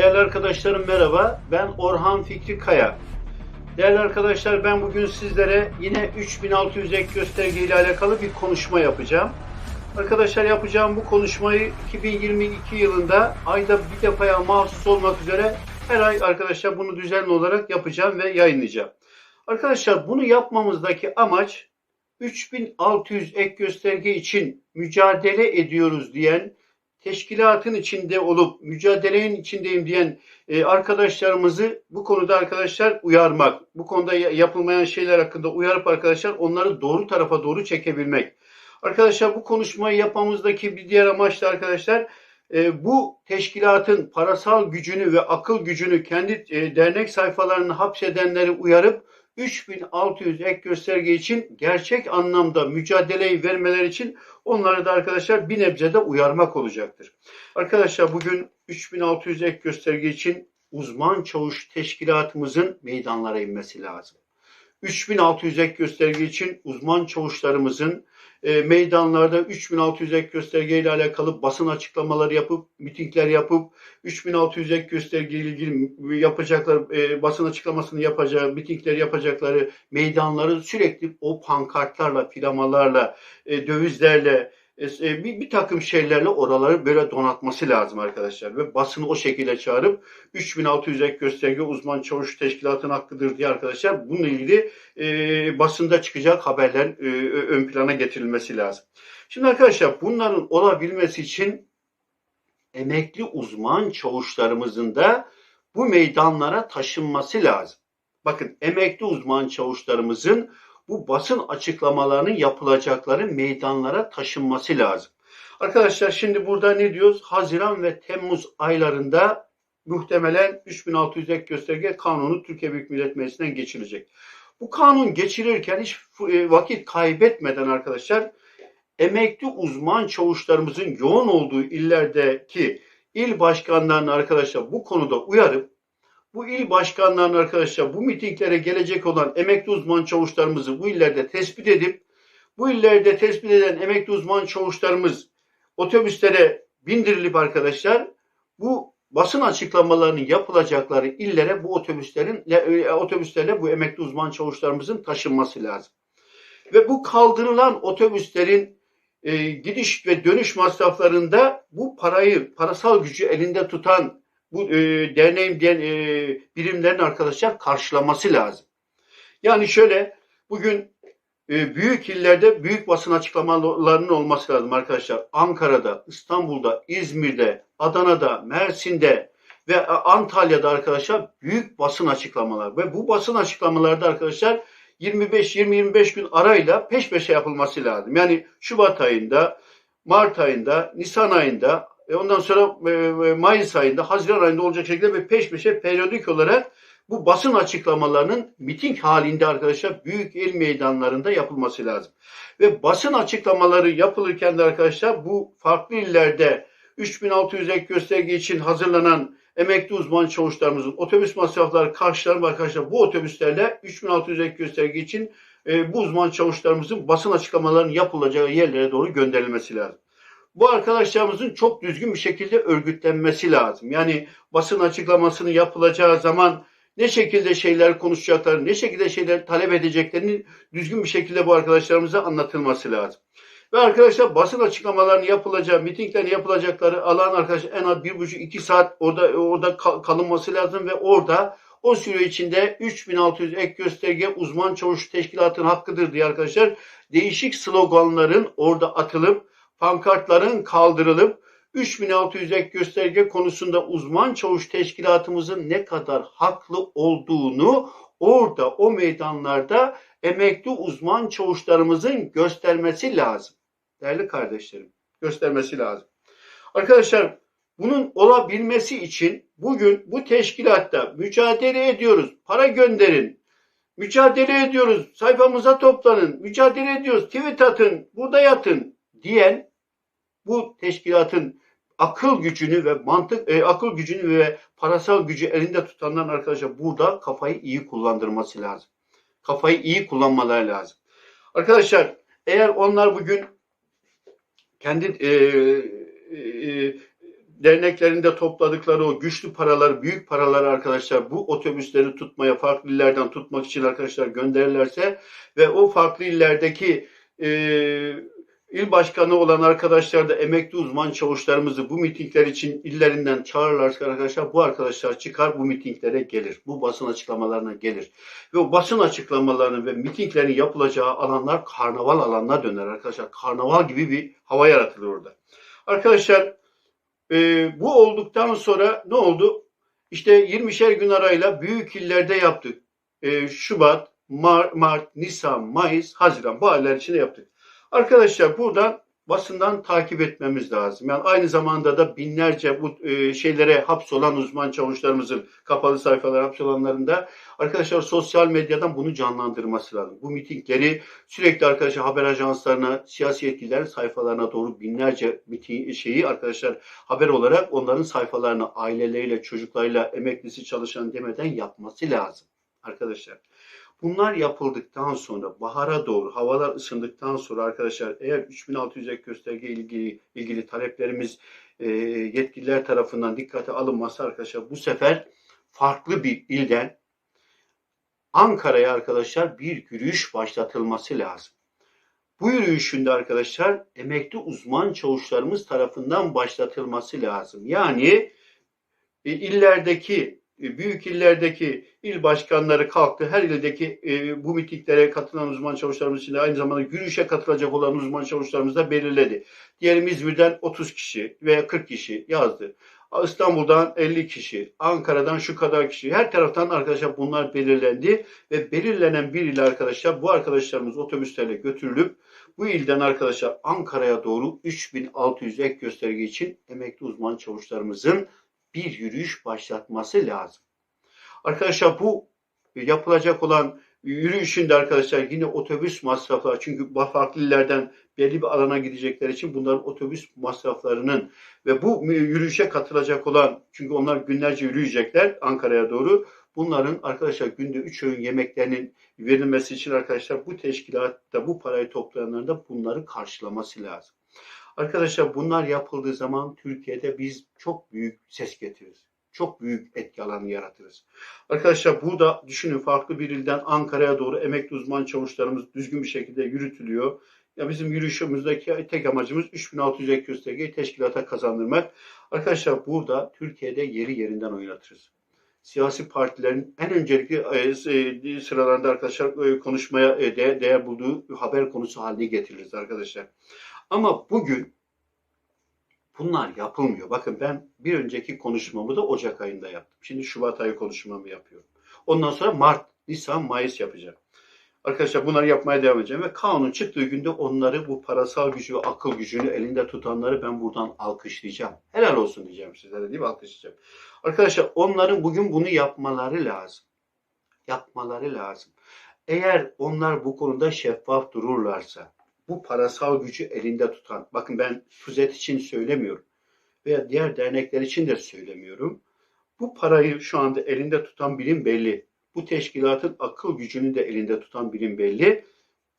arkadaşlarım merhaba. Ben Orhan Fikri Kaya. Değerli arkadaşlar ben bugün sizlere yine 3600 ek gösterge ile alakalı bir konuşma yapacağım. Arkadaşlar yapacağım bu konuşmayı 2022 yılında ayda bir defaya mahsus olmak üzere her ay arkadaşlar bunu düzenli olarak yapacağım ve yayınlayacağım. Arkadaşlar bunu yapmamızdaki amaç 3600 ek gösterge için mücadele ediyoruz diyen teşkilatın içinde olup mücadelenin içindeyim diyen e, arkadaşlarımızı bu konuda arkadaşlar uyarmak, bu konuda ya- yapılmayan şeyler hakkında uyarıp arkadaşlar onları doğru tarafa doğru çekebilmek. Arkadaşlar bu konuşmayı yapmamızdaki bir diğer amaç da arkadaşlar e, bu teşkilatın parasal gücünü ve akıl gücünü kendi e, dernek sayfalarını hapsedenleri uyarıp 3600 ek gösterge için gerçek anlamda mücadeleyi vermeleri için onları da arkadaşlar bir nebze de uyarmak olacaktır. Arkadaşlar bugün 3600 ek gösterge için uzman çavuş teşkilatımızın meydanlara inmesi lazım. 3600 ek gösterge için uzman çavuşlarımızın e, meydanlarda 3600 ek gösterge ile alakalı basın açıklamaları yapıp, mitingler yapıp, 3600 ek gösterge ile ilgili yapacakları, e, basın açıklamasını yapacağı, mitingler yapacakları meydanları sürekli o pankartlarla, flamalarla, e, dövizlerle, e, e, bir, bir takım şeylerle oraları böyle donatması lazım arkadaşlar. Ve basını o şekilde çağırıp 3600 ek gösterge uzman çavuş teşkilatının hakkıdır diye arkadaşlar bununla ilgili e, basında çıkacak haberler e, ön plana getirilmesi lazım. Şimdi arkadaşlar bunların olabilmesi için emekli uzman çavuşlarımızın da bu meydanlara taşınması lazım. Bakın emekli uzman çavuşlarımızın bu basın açıklamalarının yapılacakları meydanlara taşınması lazım. Arkadaşlar şimdi burada ne diyoruz? Haziran ve Temmuz aylarında muhtemelen 3600 ek gösterge kanunu Türkiye Büyük Millet Meclisi'nden geçirecek. Bu kanun geçirirken hiç e, vakit kaybetmeden arkadaşlar emekli uzman çavuşlarımızın yoğun olduğu illerdeki il başkanlarını arkadaşlar bu konuda uyarıp bu il başkanlarının arkadaşlar bu mitinglere gelecek olan emekli uzman çavuşlarımızı bu illerde tespit edip bu illerde tespit eden emekli uzman çavuşlarımız otobüslere bindirilip arkadaşlar bu basın açıklamalarının yapılacakları illere bu otobüslerin e, otobüslerle bu emekli uzman çavuşlarımızın taşınması lazım. Ve bu kaldırılan otobüslerin e, gidiş ve dönüş masraflarında bu parayı, parasal gücü elinde tutan bu e, derneğin diyen e, birimlerin arkadaşlar karşılaması lazım. Yani şöyle bugün e, büyük illerde büyük basın açıklamalarının olması lazım arkadaşlar. Ankara'da, İstanbul'da, İzmir'de, Adana'da, Mersin'de ve e, Antalya'da arkadaşlar büyük basın açıklamalar ve bu basın açıklamalarda arkadaşlar 25-20-25 gün arayla peş peşe yapılması lazım. Yani Şubat ayında, Mart ayında, Nisan ayında, e ondan sonra e, e, Mayıs ayında, Haziran ayında olacak şekilde ve peş peşe periyodik olarak bu basın açıklamalarının miting halinde arkadaşlar büyük il meydanlarında yapılması lazım. Ve basın açıklamaları yapılırken de arkadaşlar bu farklı illerde 3600 ek gösterge için hazırlanan emekli uzman çavuşlarımızın otobüs masrafları karşılanıp arkadaşlar bu otobüslerle 3600 ek gösterge için e, bu uzman çavuşlarımızın basın açıklamalarının yapılacağı yerlere doğru gönderilmesi lazım. Bu arkadaşlarımızın çok düzgün bir şekilde örgütlenmesi lazım. Yani basın açıklamasını yapılacağı zaman ne şekilde şeyler konuşacaklarını, ne şekilde şeyler talep edeceklerini düzgün bir şekilde bu arkadaşlarımıza anlatılması lazım. Ve arkadaşlar basın açıklamalarını yapılacağı, mitinglerin yapılacakları alan arkadaşlar en az bir buçuk iki saat orada orada kal- kalınması lazım ve orada o süre içinde 3600 ek gösterge uzman çavuş teşkilatının hakkıdır diye arkadaşlar değişik sloganların orada atılıp pankartların kaldırılıp 3600 ek gösterge konusunda uzman çavuş teşkilatımızın ne kadar haklı olduğunu orada o meydanlarda emekli uzman çavuşlarımızın göstermesi lazım. Değerli kardeşlerim, göstermesi lazım. Arkadaşlar bunun olabilmesi için bugün bu teşkilatta mücadele ediyoruz. Para gönderin. Mücadele ediyoruz. Sayfamıza toplanın. Mücadele ediyoruz. Tweet atın. Burada yatın diyen bu teşkilatın akıl gücünü ve mantık e, akıl gücünü ve parasal gücü elinde tutanların arkadaşlar burada kafayı iyi kullandırması lazım. Kafayı iyi kullanmaları lazım. Arkadaşlar eğer onlar bugün kendi e, e, derneklerinde topladıkları o güçlü paralar, büyük paralar arkadaşlar bu otobüsleri tutmaya, farklı illerden tutmak için arkadaşlar gönderirlerse ve o farklı illerdeki e, il başkanı olan arkadaşlar da emekli uzman çavuşlarımızı bu mitingler için illerinden çağırırlarsa arkadaşlar bu arkadaşlar çıkar bu mitinglere gelir. Bu basın açıklamalarına gelir. Ve o basın açıklamalarının ve mitinglerin yapılacağı alanlar karnaval alanına döner arkadaşlar. Karnaval gibi bir hava yaratılır orada. Arkadaşlar e, bu olduktan sonra ne oldu? İşte 20'şer gün arayla büyük illerde yaptık. E, Şubat, Mar- Mart, Nisan, Mayıs, Haziran bu aylar içinde yaptık. Arkadaşlar buradan basından takip etmemiz lazım. Yani aynı zamanda da binlerce bu e, şeylere hapsolan uzman çavuşlarımızın kapalı sayfalar hapsolanlarında arkadaşlar sosyal medyadan bunu canlandırması lazım. Bu mitingleri sürekli arkadaşlar haber ajanslarına, siyasi yetkililerin sayfalarına doğru binlerce miting şeyi arkadaşlar haber olarak onların sayfalarına aileleriyle, çocuklarıyla, emeklisi çalışan demeden yapması lazım arkadaşlar. Bunlar yapıldıktan sonra bahara doğru havalar ısındıktan sonra arkadaşlar eğer 3600 ek gösterge ilgili ilgili taleplerimiz e, yetkililer tarafından dikkate alınmazsa arkadaşlar bu sefer farklı bir ilden Ankara'ya arkadaşlar bir yürüyüş başlatılması lazım. Bu yürüyüşünde arkadaşlar emekli uzman çavuşlarımız tarafından başlatılması lazım. Yani e, illerdeki büyük illerdeki il başkanları kalktı. Her ildeki e, bu mitinglere katılan uzman çavuşlarımız için de aynı zamanda yürüyüşe katılacak olan uzman çavuşlarımız da belirledi. Diyelim İzmir'den 30 kişi veya 40 kişi yazdı. İstanbul'dan 50 kişi, Ankara'dan şu kadar kişi. Her taraftan arkadaşlar bunlar belirlendi ve belirlenen bir ile arkadaşlar bu arkadaşlarımız otobüslerle götürülüp bu ilden arkadaşlar Ankara'ya doğru 3600 ek gösterge için emekli uzman çavuşlarımızın bir yürüyüş başlatması lazım. Arkadaşlar bu yapılacak olan yürüyüşünde arkadaşlar yine otobüs masrafları çünkü farklı illerden belli bir alana gidecekler için bunların otobüs masraflarının ve bu yürüyüşe katılacak olan çünkü onlar günlerce yürüyecekler Ankara'ya doğru bunların arkadaşlar günde 3 öğün yemeklerinin verilmesi için arkadaşlar bu teşkilatta bu parayı toplayanların da bunları karşılaması lazım. Arkadaşlar bunlar yapıldığı zaman Türkiye'de biz çok büyük ses getiririz. Çok büyük etki alanı yaratırız. Arkadaşlar burada düşünün farklı bir ilden Ankara'ya doğru emekli uzman çavuşlarımız düzgün bir şekilde yürütülüyor. Ya bizim yürüyüşümüzdeki tek amacımız 3600 ek göstergeyi teşkilata kazandırmak. Arkadaşlar burada Türkiye'de yeri yerinden oynatırız. Siyasi partilerin en öncelikli e, sıralarında arkadaşlar e, konuşmaya e, değer bulduğu haber konusu haline getiririz arkadaşlar. Ama bugün bunlar yapılmıyor. Bakın ben bir önceki konuşmamı da Ocak ayında yaptım. Şimdi Şubat ayı konuşmamı yapıyorum. Ondan sonra Mart, Nisan, Mayıs yapacağım. Arkadaşlar bunları yapmaya devam edeceğim ve kanun çıktığı günde onları bu parasal gücü ve akıl gücünü elinde tutanları ben buradan alkışlayacağım. Helal olsun diyeceğim sizlere değil mi? Alkışlayacağım. Arkadaşlar onların bugün bunu yapmaları lazım. Yapmaları lazım. Eğer onlar bu konuda şeffaf dururlarsa, bu parasal gücü elinde tutan, bakın ben Tuzet için söylemiyorum veya diğer dernekler için de söylemiyorum. Bu parayı şu anda elinde tutan birim belli. Bu teşkilatın akıl gücünü de elinde tutan birim belli.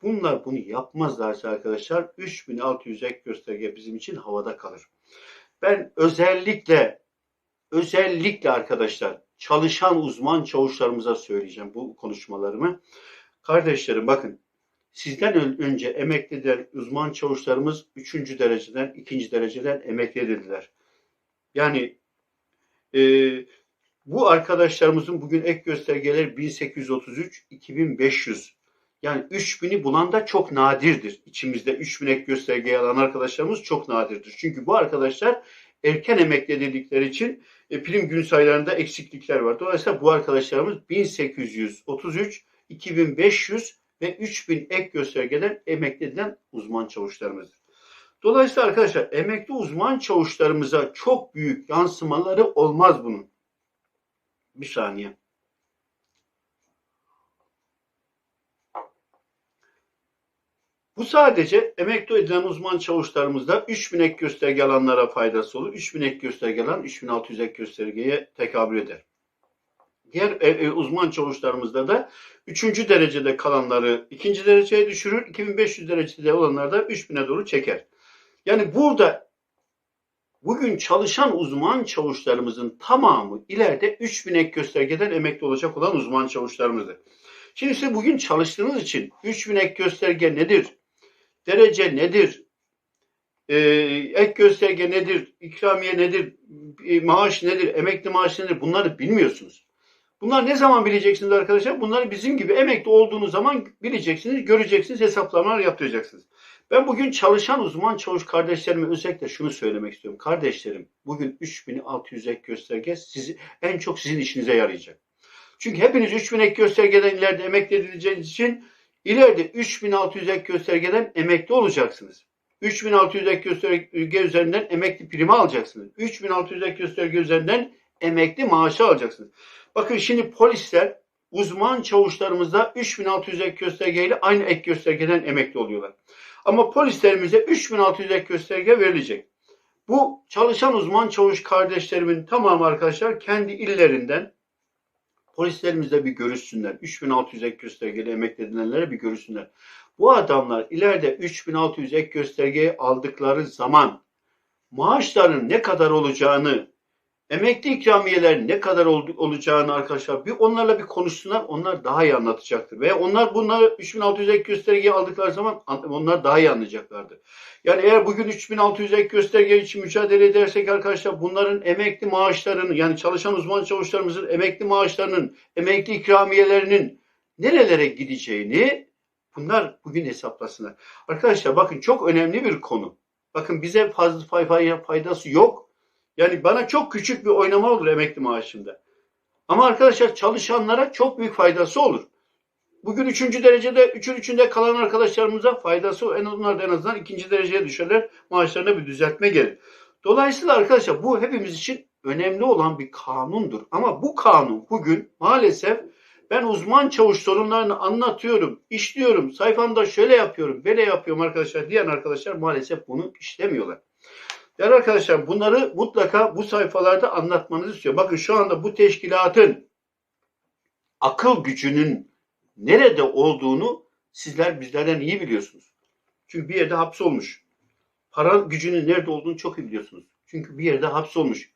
Bunlar bunu yapmazlarsa arkadaşlar 3600 ek gösterge bizim için havada kalır. Ben özellikle özellikle arkadaşlar çalışan uzman çavuşlarımıza söyleyeceğim bu konuşmalarımı. Kardeşlerim bakın Sizden önce emekliler, uzman çavuşlarımız 3. dereceden, 2. dereceden emekli edildiler. Yani e, bu arkadaşlarımızın bugün ek göstergeleri 1833, 2500. Yani 3000'i bulan da çok nadirdir. İçimizde 3000 ek gösterge alan arkadaşlarımız çok nadirdir. Çünkü bu arkadaşlar erken emekli edildikleri için e, prim gün sayılarında eksiklikler var. Dolayısıyla bu arkadaşlarımız 1833, 2500 ve 3000 ek göstergeden emekli edilen uzman çavuşlarımızdır. Dolayısıyla arkadaşlar emekli uzman çavuşlarımıza çok büyük yansımaları olmaz bunun. Bir saniye. Bu sadece emekli edilen uzman çavuşlarımızda 3000 ek gösterge alanlara faydası olur. 3000 ek gösterge alan 3600 ek göstergeye tekabül eder. Diğer e, e, uzman çavuşlarımızda da 3. derecede kalanları 2. dereceye düşürür. 2500 derecede olanlar da 3000'e doğru çeker. Yani burada bugün çalışan uzman çavuşlarımızın tamamı ileride 3000 ek göstergeden emekli olacak olan uzman çavuşlarımızdır. Şimdi siz bugün çalıştığınız için 3000 ek gösterge nedir? Derece nedir? Ee, ek gösterge nedir? İkramiye nedir? e, Maaş nedir? Emekli maaşı nedir? Bunları bilmiyorsunuz. Bunlar ne zaman bileceksiniz arkadaşlar? Bunları bizim gibi emekli olduğunuz zaman bileceksiniz, göreceksiniz, hesaplamalar yaptıracaksınız. Ben bugün çalışan uzman çavuş kardeşlerime özellikle şunu söylemek istiyorum. Kardeşlerim bugün 3600 ek gösterge sizi, en çok sizin işinize yarayacak. Çünkü hepiniz 3000 ek göstergeden ileride emekli edileceğiniz için ileride 3600 ek göstergeden emekli olacaksınız. 3600 ek gösterge üzerinden emekli primi alacaksınız. 3600 ek gösterge üzerinden emekli maaşı alacaksınız. Bakın şimdi polisler uzman çavuşlarımızda 3600 ek göstergeyle aynı ek göstergeden emekli oluyorlar. Ama polislerimize 3600 ek gösterge verilecek. Bu çalışan uzman çavuş kardeşlerimin tamamı arkadaşlar kendi illerinden polislerimizle bir görüşsünler. 3600 ek göstergeli emekli edilenlere bir görüşsünler. Bu adamlar ileride 3600 ek göstergeyi aldıkları zaman maaşların ne kadar olacağını Emekli ikramiyeler ne kadar ol, olacağını arkadaşlar bir onlarla bir konuşsunlar. Onlar daha iyi anlatacaktır. Ve onlar bunları 3600 ek göstergeyi aldıkları zaman onlar daha iyi anlayacaklardır. Yani eğer bugün 3600 ek gösterge için mücadele edersek arkadaşlar bunların emekli maaşlarının yani çalışan uzman çavuşlarımızın emekli maaşlarının, emekli ikramiyelerinin nerelere gideceğini bunlar bugün hesaplasınlar. Arkadaşlar bakın çok önemli bir konu. Bakın bize fazla faydası yok. Yani bana çok küçük bir oynama olur emekli maaşımda. Ama arkadaşlar çalışanlara çok büyük faydası olur. Bugün üçüncü derecede, üçün üçünde kalan arkadaşlarımıza faydası en onlar en azından ikinci dereceye düşerler. Maaşlarına bir düzeltme gelir. Dolayısıyla arkadaşlar bu hepimiz için önemli olan bir kanundur. Ama bu kanun bugün maalesef ben uzman çavuş sorunlarını anlatıyorum, işliyorum, sayfamda şöyle yapıyorum, böyle yapıyorum arkadaşlar diyen arkadaşlar maalesef bunu işlemiyorlar. Yani arkadaşlar bunları mutlaka bu sayfalarda anlatmanızı istiyorum. Bakın şu anda bu teşkilatın akıl gücünün nerede olduğunu sizler bizlerden iyi biliyorsunuz. Çünkü bir yerde hapsolmuş. Para gücünün nerede olduğunu çok iyi biliyorsunuz. Çünkü bir yerde hapsolmuş.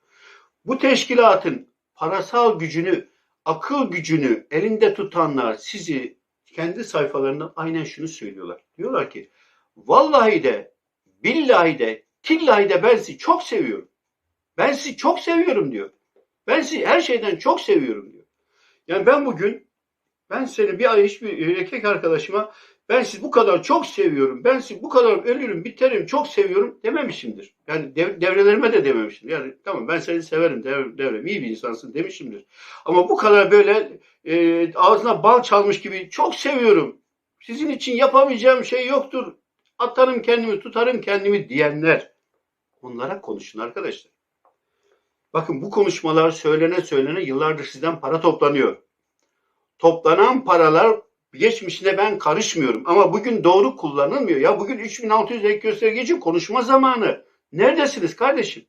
Bu teşkilatın parasal gücünü, akıl gücünü elinde tutanlar sizi kendi sayfalarında aynen şunu söylüyorlar. Diyorlar ki vallahi de billahi de Tillahi de ben sizi çok seviyorum. Ben sizi çok seviyorum diyor. Ben sizi her şeyden çok seviyorum diyor. Yani ben bugün ben seni bir ay hiçbir erkek arkadaşıma ben sizi bu kadar çok seviyorum. Ben sizi bu kadar ölürüm, biterim, çok seviyorum dememişimdir. Yani dev, devrelerime de dememişim. Yani tamam ben seni severim dev, devrem iyi bir insansın demişimdir. Ama bu kadar böyle e, ağzına bal çalmış gibi çok seviyorum. Sizin için yapamayacağım şey yoktur. Atarım kendimi, tutarım kendimi diyenler Onlara konuşun arkadaşlar. Bakın bu konuşmalar söylene söylene yıllardır sizden para toplanıyor. Toplanan paralar geçmişine ben karışmıyorum ama bugün doğru kullanılmıyor. Ya bugün 3600 ek göstergeci konuşma zamanı. Neredesiniz kardeşim?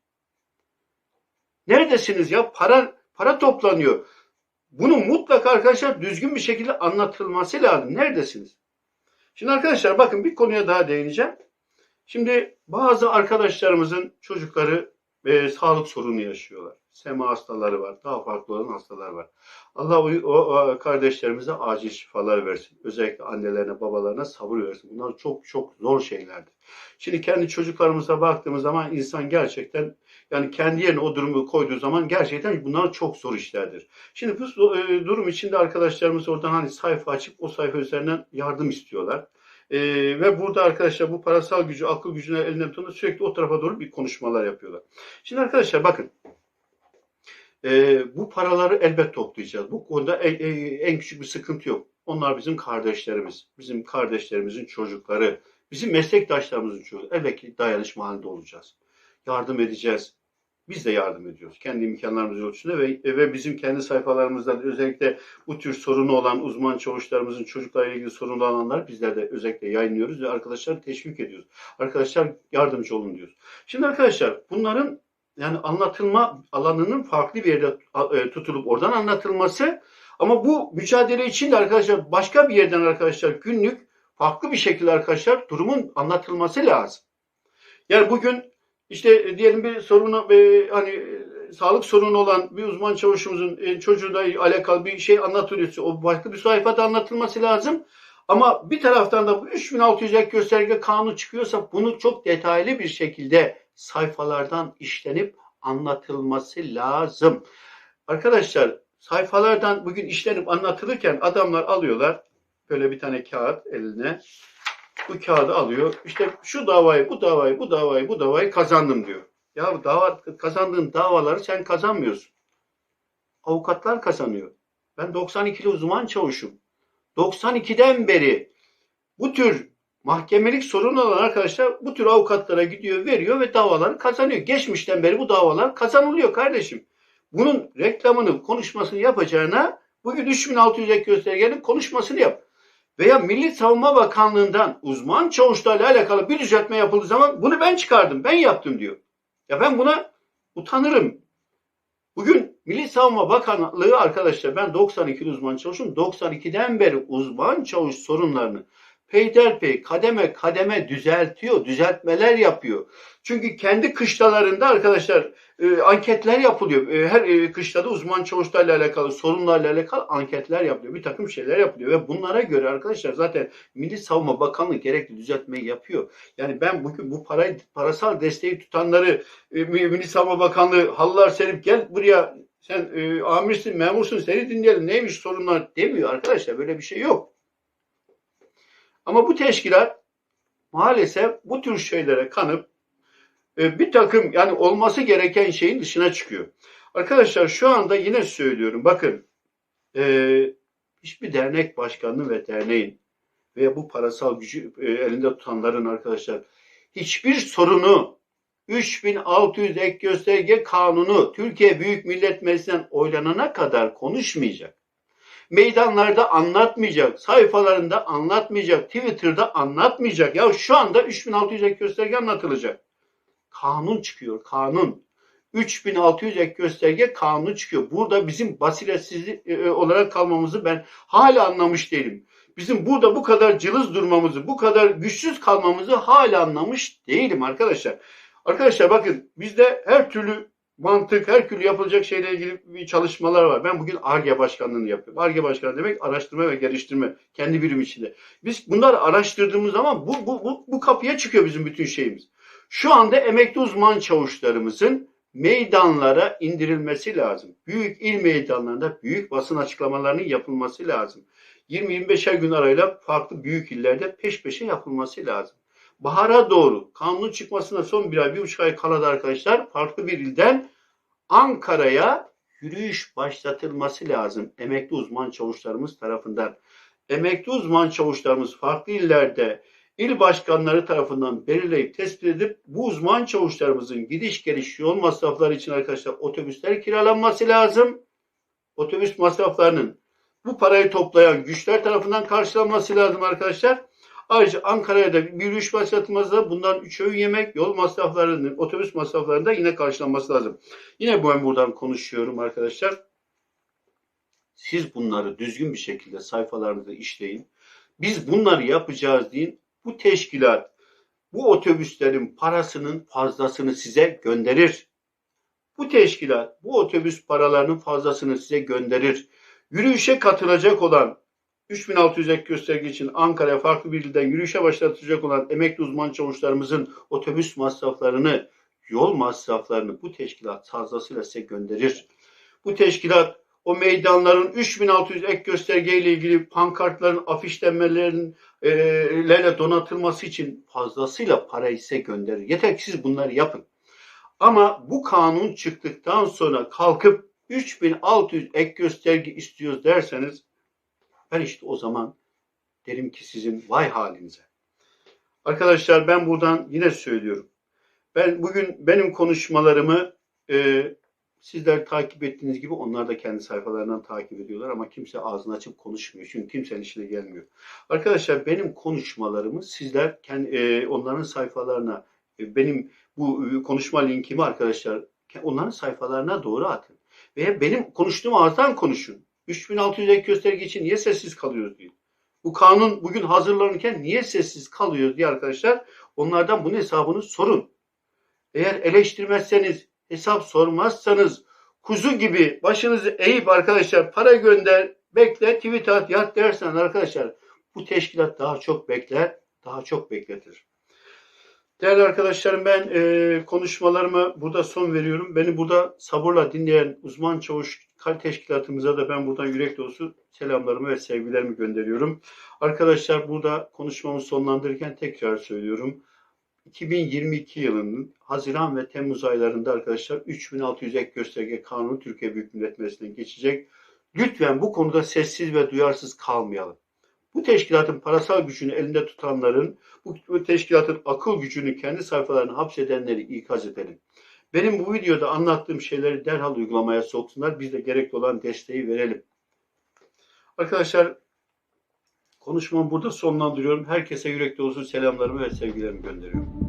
Neredesiniz ya? Para para toplanıyor. Bunu mutlaka arkadaşlar düzgün bir şekilde anlatılması lazım. Neredesiniz? Şimdi arkadaşlar bakın bir konuya daha değineceğim. Şimdi bazı arkadaşlarımızın çocukları e, sağlık sorunu yaşıyorlar. Sema hastaları var, daha farklı olan hastalar var. Allah o, o, kardeşlerimize acil şifalar versin. Özellikle annelerine, babalarına sabır versin. Bunlar çok çok zor şeylerdir. Şimdi kendi çocuklarımıza baktığımız zaman insan gerçekten yani kendi yerine o durumu koyduğu zaman gerçekten bunlar çok zor işlerdir. Şimdi bu e, durum içinde arkadaşlarımız oradan hani sayfa açıp o sayfa üzerinden yardım istiyorlar. E, ve burada arkadaşlar bu parasal gücü, akıl gücüne elinden tutup sürekli o tarafa doğru bir konuşmalar yapıyorlar. Şimdi arkadaşlar bakın. E, bu paraları elbet toplayacağız. Bu konuda en, en küçük bir sıkıntı yok. Onlar bizim kardeşlerimiz. Bizim kardeşlerimizin çocukları. Bizim meslektaşlarımızın çocukları. Elbette dayanışma halinde olacağız. Yardım edeceğiz. Biz de yardım ediyoruz. Kendi imkanlarımız ölçüsünde ve, ve bizim kendi sayfalarımızda özellikle bu tür sorunu olan uzman çavuşlarımızın çocuklarla ilgili sorunlu olanlar bizler de özellikle yayınlıyoruz ve arkadaşlar teşvik ediyoruz. Arkadaşlar yardımcı olun diyoruz. Şimdi arkadaşlar bunların yani anlatılma alanının farklı bir yerde e, tutulup oradan anlatılması ama bu mücadele için de arkadaşlar başka bir yerden arkadaşlar günlük farklı bir şekilde arkadaşlar durumun anlatılması lazım. Yani bugün işte e, diyelim bir sorunu e, hani e, sağlık sorunu olan bir uzman çavuşumuzun e, çocuğuyla alakalı bir şey anlatılıyorsa o başka bir sayfada anlatılması lazım. Ama bir taraftan da bu 3600 ek gösterge kanunu çıkıyorsa bunu çok detaylı bir şekilde sayfalardan işlenip anlatılması lazım. Arkadaşlar sayfalardan bugün işlenip anlatılırken adamlar alıyorlar böyle bir tane kağıt eline. Bu kağıdı alıyor. İşte şu davayı, bu davayı, bu davayı, bu davayı kazandım diyor. Ya dava, kazandığın davaları sen kazanmıyorsun. Avukatlar kazanıyor. Ben 92'li uzman çavuşum. 92'den beri bu tür mahkemelik sorun olan arkadaşlar bu tür avukatlara gidiyor, veriyor ve davaları kazanıyor. Geçmişten beri bu davalar kazanılıyor kardeşim. Bunun reklamını, konuşmasını yapacağına bugün 3600 ek göstergenin konuşmasını yap. Veya Milli Savunma Bakanlığı'ndan uzman çavuşlarla alakalı bir düzeltme yapıldığı zaman bunu ben çıkardım, ben yaptım diyor. Ya ben buna utanırım. Bugün Milli Savunma Bakanlığı arkadaşlar ben 92 uzman çavuşum. 92'den beri uzman çavuş sorunlarını peyderpey kademe kademe düzeltiyor, düzeltmeler yapıyor. Çünkü kendi kışlalarında arkadaşlar e, anketler yapılıyor. E, her e, kışlada uzman çavuşlarla alakalı, sorunlarla alakalı anketler yapılıyor. Bir takım şeyler yapılıyor ve bunlara göre arkadaşlar zaten Milli Savunma Bakanlığı gerekli düzeltmeyi yapıyor. Yani ben bugün bu parayı parasal desteği tutanları e, Milli Savunma Bakanlığı halılar serip gel buraya sen e, amirsin, memursun seni dinleyelim neymiş sorunlar demiyor arkadaşlar. Böyle bir şey yok. Ama bu teşkilat maalesef bu tür şeylere kanıp e, bir takım yani olması gereken şeyin dışına çıkıyor. Arkadaşlar şu anda yine söylüyorum bakın e, hiçbir dernek başkanı ve derneğin veya bu parasal gücü e, elinde tutanların arkadaşlar hiçbir sorunu 3600 ek gösterge kanunu Türkiye Büyük Millet Meclisi'nden oylanana kadar konuşmayacak meydanlarda anlatmayacak, sayfalarında anlatmayacak, Twitter'da anlatmayacak. Ya şu anda 3600 ek gösterge anlatılacak. Kanun çıkıyor, kanun. 3600 ek gösterge kanunu çıkıyor. Burada bizim basiretsiz e, e, olarak kalmamızı ben hala anlamış değilim. Bizim burada bu kadar cılız durmamızı, bu kadar güçsüz kalmamızı hala anlamış değilim arkadaşlar. Arkadaşlar bakın bizde her türlü mantık, her türlü yapılacak şeyle ilgili bir çalışmalar var. Ben bugün ARGE başkanlığını yapıyorum. ARGE başkanı demek araştırma ve geliştirme kendi birim içinde. Biz bunları araştırdığımız zaman bu, bu, bu, bu kapıya çıkıyor bizim bütün şeyimiz. Şu anda emekli uzman çavuşlarımızın meydanlara indirilmesi lazım. Büyük il meydanlarında büyük basın açıklamalarının yapılması lazım. 20-25'er gün arayla farklı büyük illerde peş peşe yapılması lazım bahara doğru kanunun çıkmasına son bir ay, bir buçuk ay kaladı arkadaşlar. Farklı bir ilden Ankara'ya yürüyüş başlatılması lazım. Emekli uzman çavuşlarımız tarafından. Emekli uzman çavuşlarımız farklı illerde il başkanları tarafından belirleyip tespit edip bu uzman çavuşlarımızın gidiş geliş yol masrafları için arkadaşlar otobüsler kiralanması lazım. Otobüs masraflarının bu parayı toplayan güçler tarafından karşılanması lazım arkadaşlar. Ayrıca Ankara'ya da bir yürüyüş başlatılmazsa bundan 3 öğün yemek, yol masraflarının, otobüs masraflarının da yine karşılanması lazım. Yine ben buradan konuşuyorum arkadaşlar. Siz bunları düzgün bir şekilde sayfalarınızda işleyin. Biz bunları yapacağız deyin. Bu teşkilat bu otobüslerin parasının fazlasını size gönderir. Bu teşkilat bu otobüs paralarının fazlasını size gönderir. Yürüyüşe katılacak olan 3600 ek gösterge için Ankara'ya farklı bir ilden yürüyüşe başlatacak olan emekli uzman çavuşlarımızın otobüs masraflarını, yol masraflarını bu teşkilat fazlasıyla size gönderir. Bu teşkilat o meydanların 3600 ek gösterge ile ilgili pankartların, afişlenmelerle donatılması için fazlasıyla para ise gönderir. Yeter ki siz bunları yapın. Ama bu kanun çıktıktan sonra kalkıp 3600 ek gösterge istiyoruz derseniz ben işte o zaman derim ki sizin vay halinize. Arkadaşlar ben buradan yine söylüyorum. Ben bugün benim konuşmalarımı e, sizler takip ettiğiniz gibi onlar da kendi sayfalarından takip ediyorlar ama kimse ağzını açıp konuşmuyor. Çünkü kimsenin işine gelmiyor. Arkadaşlar benim konuşmalarımı sizler kendi, e, onların sayfalarına e, benim bu e, konuşma linkimi arkadaşlar onların sayfalarına doğru atın. Ve benim konuştuğum ağızdan konuşun. 3600 ek gösterge için niye sessiz kalıyoruz diye. Bu kanun bugün hazırlanırken niye sessiz kalıyoruz diye arkadaşlar onlardan bunun hesabını sorun. Eğer eleştirmezseniz, hesap sormazsanız, kuzu gibi başınızı eğip arkadaşlar para gönder, bekle, tweet at, yat dersen arkadaşlar bu teşkilat daha çok bekler, daha çok bekletir. Değerli arkadaşlarım ben e, konuşmalarıma burada son veriyorum. Beni burada sabırla dinleyen uzman çavuş teşkilatımıza da ben buradan yürek dolusu selamlarımı ve sevgilerimi gönderiyorum. Arkadaşlar burada konuşmamı sonlandırırken tekrar söylüyorum. 2022 yılının Haziran ve Temmuz aylarında arkadaşlar 3600 ek gösterge kanunu Türkiye Büyük Millet Meclisi'ne geçecek. Lütfen bu konuda sessiz ve duyarsız kalmayalım. Bu teşkilatın parasal gücünü elinde tutanların, bu teşkilatın akıl gücünü kendi sayfalarına hapsedenleri ikaz edelim. Benim bu videoda anlattığım şeyleri derhal uygulamaya soksunlar. Biz de gerekli olan desteği verelim. Arkadaşlar konuşmamı burada sonlandırıyorum. Herkese yürekli olsun selamlarımı ve sevgilerimi gönderiyorum.